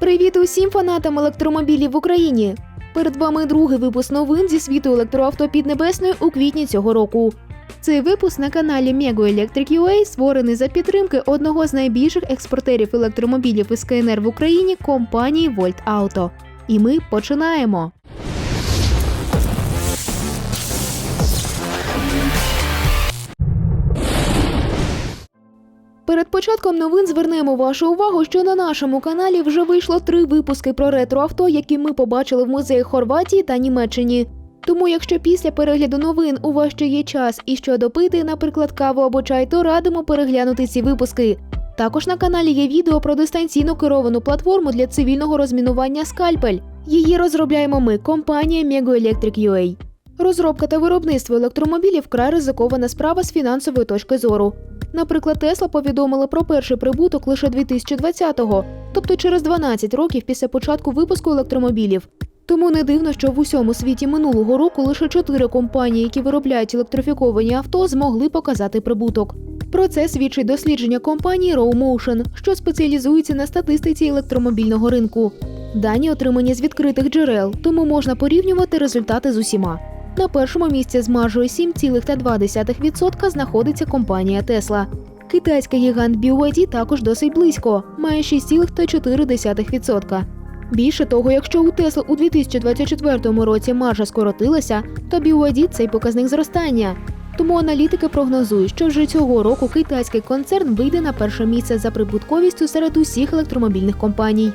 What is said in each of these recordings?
Привіт усім фанатам електромобілів в Україні! Перед вами другий випуск новин зі світу електроавто Піднебесної у квітні цього року. Цей випуск на каналі Mego Electric UA створений за підтримки одного з найбільших експортерів електромобілів із КНР в Україні компанії Volt Auto. І ми починаємо. Перед початком новин звернемо вашу увагу, що на нашому каналі вже вийшло три випуски про ретроавто, які ми побачили в музеях Хорватії та Німеччині. Тому, якщо після перегляду новин у вас ще є час і що допити, наприклад, каву або чай, то радимо переглянути ці випуски. Також на каналі є відео про дистанційно керовану платформу для цивільного розмінування скальпель. Її розробляємо ми, компанія Mego Electric Розробка та виробництво електромобілів вкрай ризикована справа з фінансової точки зору. Наприклад, Тесла повідомила про перший прибуток лише 2020-го, тобто через 12 років після початку випуску електромобілів. Тому не дивно, що в усьому світі минулого року лише чотири компанії, які виробляють електрифіковані авто, змогли показати прибуток. Про це свідчить дослідження компанії RowMotion, що спеціалізується на статистиці електромобільного ринку. Дані отримані з відкритих джерел, тому можна порівнювати результати з усіма. На першому місці з маржею 7,2% знаходиться компанія Tesla. Китайський гігант BYD також досить близько, має 6,4%. Більше того, якщо у Tesla у 2024 році маржа скоротилася, то BYD – цей показник зростання. Тому аналітики прогнозують, що вже цього року китайський концерн вийде на перше місце за прибутковістю серед усіх електромобільних компаній.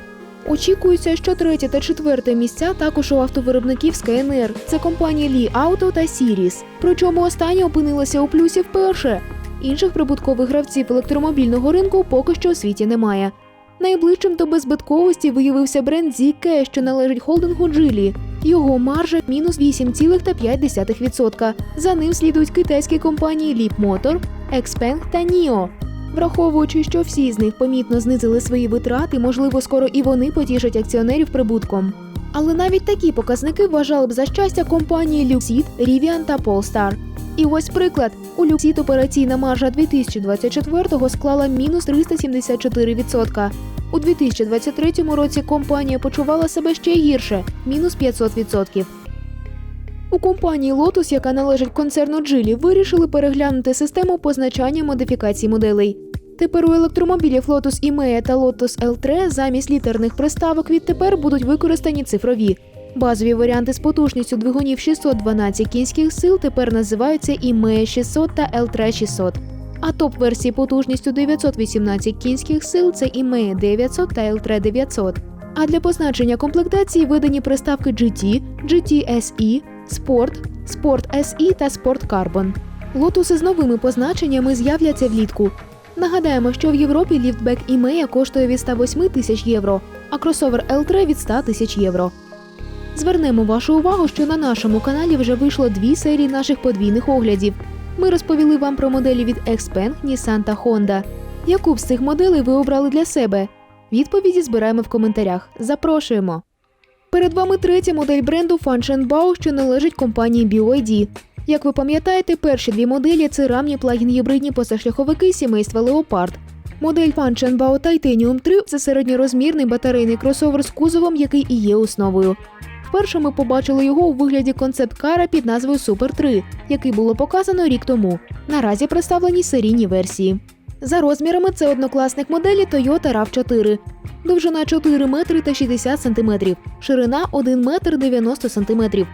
Очікується, що третє та четверте місця також у автовиробників з КНР. Це компанії Li Auto та Sirius. Причому останні опинилися у плюсі вперше. Інших прибуткових гравців електромобільного ринку поки що у світі немає. Найближчим до беззбитковості виявився бренд ZK, що належить холдингу Geely. Його маржа мінус 8,5%. За ним слідують китайські компанії Leap Motor, Xpeng та NIO. Враховуючи, що всі з них помітно знизили свої витрати, можливо, скоро і вони потішать акціонерів прибутком. Але навіть такі показники вважали б за щастя компанії Luxit, Rivian та Polestar. І ось приклад: у Luxit операційна маржа 2024-го склала мінус 374%. У 2023 році компанія почувала себе ще гірше мінус 500%. У компанії Lotus, яка належить концерну Geely, вирішили переглянути систему позначання модифікацій моделей. Тепер у електромобілів Lotus Emea та Lotus L3 замість літерних приставок відтепер будуть використані цифрові. Базові варіанти з потужністю двигунів 612 кінських сил тепер називаються Emea 600 та L3 600. А топ-версії потужністю 918 кінських сил це Emea 900 та L3 900. А для позначення комплектації видані приставки GT, GT SE, Sport, Sport SE та Sport Carbon. Лотуси з новими позначеннями з'являться влітку. Нагадаємо, що в Європі ліфтбек Імея коштує від 108 тисяч євро, а кросовер L3 від 100 тисяч євро. Звернемо вашу увагу, що на нашому каналі вже вийшло дві серії наших подвійних оглядів. Ми розповіли вам про моделі від Xpeng, Nissan та Honda. Яку б з цих моделей ви обрали для себе? Відповіді збираємо в коментарях. Запрошуємо! Перед вами третя модель бренду Fanshenbao, що належить компанії BYD. Як ви пам'ятаєте, перші дві моделі це рамні плагін-гібридні позашляховики сімейства Leopard. Модель Fanshenbao Titanium 3 це середньорозмірний батарейний кросовер з кузовом, який і є основою. Вперше ми побачили його у вигляді концепт-кара під назвою Super 3, який було показано рік тому. Наразі представлені серійні версії. За розмірами це однокласник моделі Toyota RAV4. Довжина 4 метри та 60 сантиметрів, ширина 1 метр 90 сантиметрів,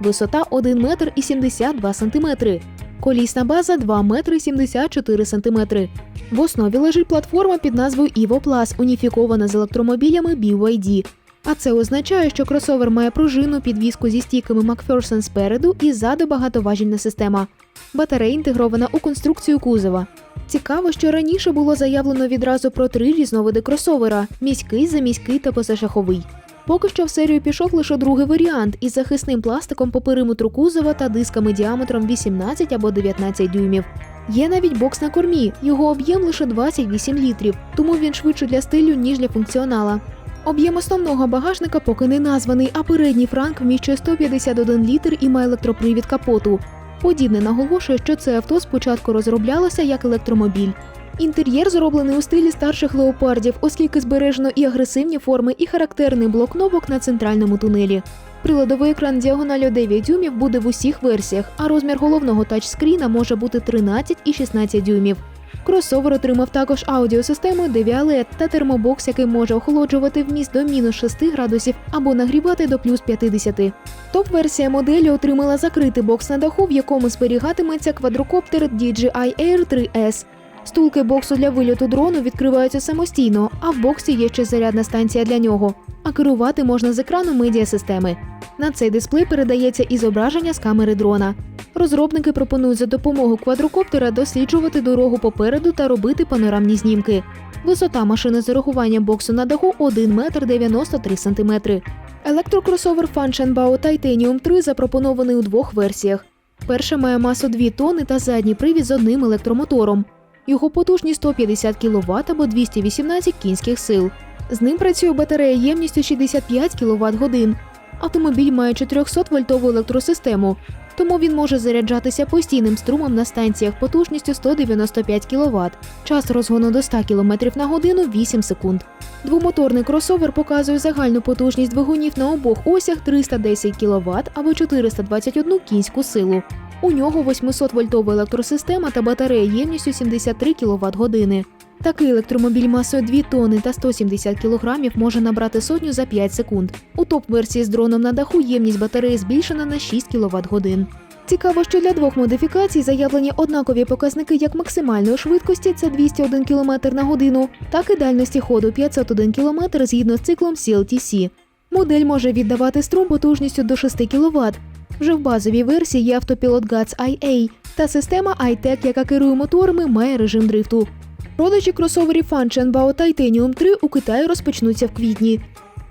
висота 1 метр і 72 сантиметри, колісна база 2 метри 74 сантиметри. В основі лежить платформа під назвою Evo Plus, уніфікована з електромобілями BYD. А це означає, що кросовер має пружину підвіску зі стійками McPherson спереду і ззаду багатоважільна система. Батарея інтегрована у конструкцію кузова. Цікаво, що раніше було заявлено відразу про три різновиди кросовера: міський, заміський та позашаховий. Поки що в серію пішов лише другий варіант із захисним пластиком по периметру кузова та дисками діаметром 18 або 19 дюймів. Є навіть бокс на кормі, його об'єм лише 28 літрів, тому він швидше для стилю, ніж для функціонала. Об'єм основного багажника поки не названий, а передній франк вміщує 151 літр і має електропривід капоту. Подібне наголошує, що це авто спочатку розроблялося як електромобіль. Інтер'єр зроблений у стилі старших леопардів, оскільки збережено і агресивні форми, і характерний блок кнопок на центральному тунелі. Приладовий екран діагоналю 9 дюймів буде в усіх версіях, а розмір головного тачскріна може бути 13 і 16 дюймів. Кросовер отримав також аудіосистему Devialet та термобокс, який може охолоджувати вміст до мінус 6 градусів або нагрівати до плюс 50. Топ-версія моделі отримала закритий бокс на даху, в якому зберігатиметься квадрокоптер DJI Air 3S. Стулки боксу для вильоту дрону відкриваються самостійно, а в боксі є ще зарядна станція для нього. А керувати можна з екрану медіасистеми. На цей дисплей передається і зображення з камери дрона. Розробники пропонують за допомогою квадрокоптера досліджувати дорогу попереду та робити панорамні знімки. Висота машини з урахуванням боксу на даху 1 метр 93 сантиметри. Електрокросовер Fanchenbao Titanium 3 запропонований у двох версіях. Перша має масу 2 тонни та задній привід з одним електромотором. Його потужність 150 кВт або 218 кінських сил. З ним працює батарея ємністю 65 кВт годин. Автомобіль має 400-вольтову електросистему, тому він може заряджатися постійним струмом на станціях потужністю 195 кВт. Час розгону до 100 км на годину 8 секунд. Двомоторний кросовер показує загальну потужність двигунів на обох осях 310 кВт або 421 кінську силу. У нього 800-вольтова електросистема та батарея ємністю 73 кВт години. Такий електромобіль масою 2 тонни та 170 кг може набрати сотню за 5 секунд. У топ-версії з дроном на даху ємність батареї збільшена на 6 кВт годин. Цікаво, що для двох модифікацій заявлені однакові показники як максимальної швидкості це 201 км на годину, так і дальності ходу 501 км згідно з циклом CLTC. Модель може віддавати струм потужністю до 6 кВт. Вже в базовій версії є автопілот GATS IA та система iTech, яка керує моторами, має режим дрифту. Продажі кросоверів Fanchenbao Titanium 3 у Китаї розпочнуться в квітні.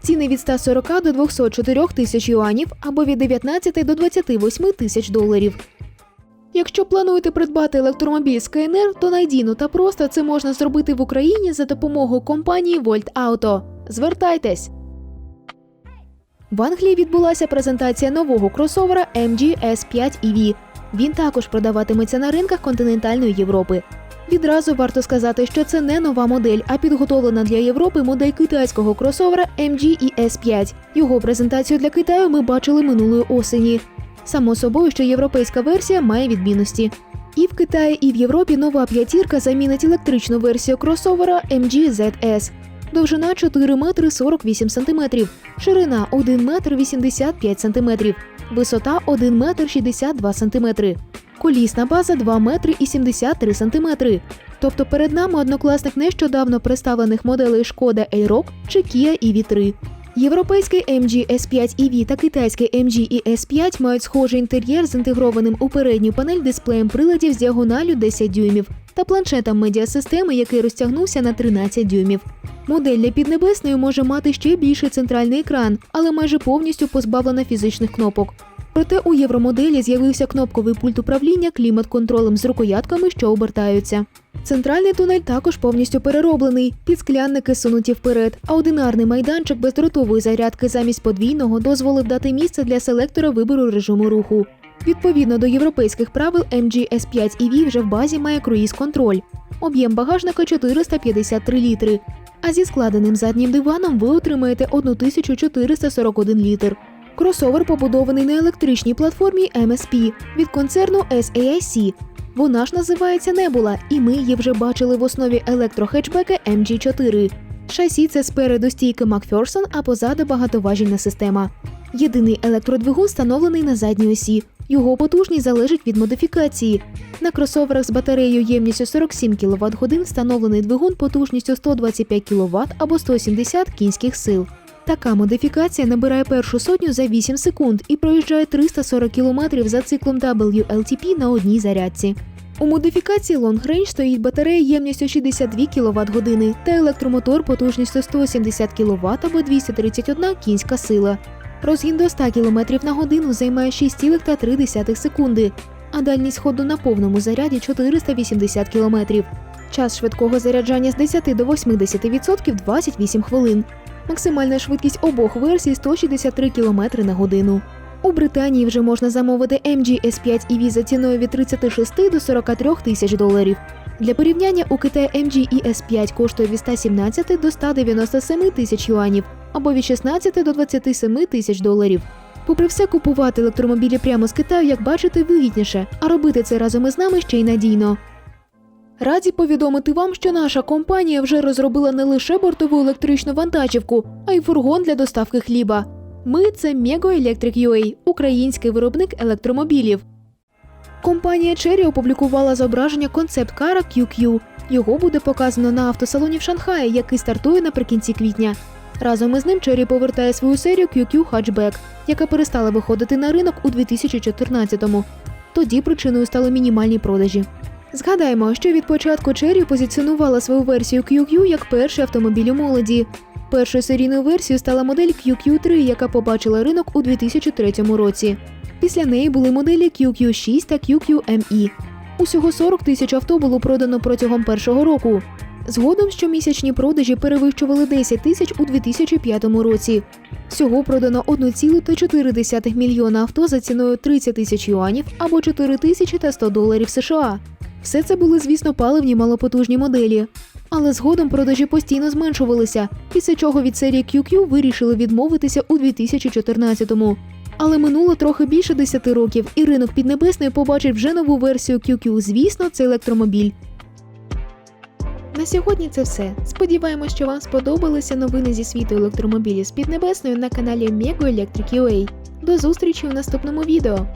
Ціни від 140 до 204 тисяч юанів або від 19 до 28 тисяч доларів. Якщо плануєте придбати електромобіль з КНР, то надійно та просто це можна зробити в Україні за допомогою компанії Volt Auto. Звертайтесь! В Англії відбулася презентація нового кросовера MG S5 EV. Він також продаватиметься на ринках континентальної Європи. Відразу варто сказати, що це не нова модель, а підготовлена для Європи модель китайського кросовера MG ES5. Його презентацію для Китаю ми бачили минулої осені. Само собою, що європейська версія має відмінності. І в Китаї, і в Європі нова п'ятірка замінить електричну версію кросовера MG ZS. Довжина 4 метри 48 сантиметрів, ширина 1 метр 85 сантиметрів, висота 1 метр 62 сантиметри. Колісна база 2 метри і 73 сантиметри. Тобто перед нами однокласник нещодавно представлених моделей Шкода Aerox чи Kia EV3. Європейський MG S5 EV та китайський MG ES5 мають схожий інтер'єр з інтегрованим у передню панель дисплеєм приладів з діагоналю 10 дюймів та планшетом медіасистеми, який розтягнувся на 13 дюймів. Модель для піднебесної може мати ще більший центральний екран, але майже повністю позбавлена фізичних кнопок. Проте у євромоделі з'явився кнопковий пульт управління клімат-контролем з рукоятками, що обертаються. Центральний тунель також повністю перероблений, підсклянники сунуті вперед, а одинарний майданчик бездротової зарядки замість подвійного дозволив дати місце для селектора вибору режиму руху. Відповідно до європейських правил, MG S5 EV вже в базі має круїз-контроль. Об'єм багажника 453 літри. А зі складеним заднім диваном ви отримаєте 1441 літр. Кросовер побудований на електричній платформі MSP від концерну SAIC. Вона ж називається Nebula, і ми її вже бачили в основі електрохетчбека MG4. Шасі це спереду стійки Макферсон, а позаду багатоважільна система. Єдиний електродвигун встановлений на задній осі. Його потужність залежить від модифікації. На кросоверах з батареєю ємністю 47 кВт годин встановлений двигун потужністю 125 кВт або 170 кінських сил. Така модифікація набирає першу сотню за 8 секунд і проїжджає 340 км за циклом WLTP на одній зарядці. У модифікації Long Range стоїть батарея ємністю 62 кВт години та електромотор потужністю 170 кВт або 231 кінська сила. Розгін до 100 км на годину займає 6,3 секунди, а дальність ходу на повному заряді 480 км. Час швидкого заряджання з 10 до 80% 28 хвилин. Максимальна швидкість обох версій 163 км на годину. У Британії вже можна замовити MG S5 EV за ціною від 36 до 43 тисяч доларів. Для порівняння у Китаї MG ES5 коштує від 117 до 197 тисяч юанів або від 16 до 27 тисяч доларів. Попри все, купувати електромобілі прямо з Китаю, як бачите, вигідніше, а робити це разом із нами ще й надійно. Раді повідомити вам, що наша компанія вже розробила не лише бортову електричну вантажівку, а й фургон для доставки хліба. Ми це Mego Electric UA, український виробник електромобілів. Компанія Cherry опублікувала зображення концепт-кара QQ. Його буде показано на автосалоні в Шанхаї, який стартує наприкінці квітня. Разом із ним Cherry повертає свою серію QQ Hatchback, яка перестала виходити на ринок у 2014-му. Тоді причиною стали мінімальні продажі. Згадаємо, що від початку Cherry позиціонувала свою версію QQ як перший автомобіль у молоді. Першою серійною версією стала модель QQ3, яка побачила ринок у 2003 році. Після неї були моделі QQ6 та QQ-ME. Усього 40 тисяч авто було продано протягом першого року. Згодом щомісячні продажі перевищували 10 тисяч у 2005 році. Всього продано 1,4 мільйона авто за ціною 30 тисяч юанів або 4 тисячі та 100 доларів США. Все це були, звісно, паливні малопотужні моделі. Але згодом продажі постійно зменшувалися, після чого від серії QQ вирішили відмовитися у 2014-му. Але минуло трохи більше 10 років, і ринок Піднебесної побачив вже нову версію QQ. Звісно, це електромобіль. На сьогодні це все. Сподіваємось, що вам сподобалися новини зі світу електромобілів з Піднебесною на каналі Mego Electric. До зустрічі у наступному відео.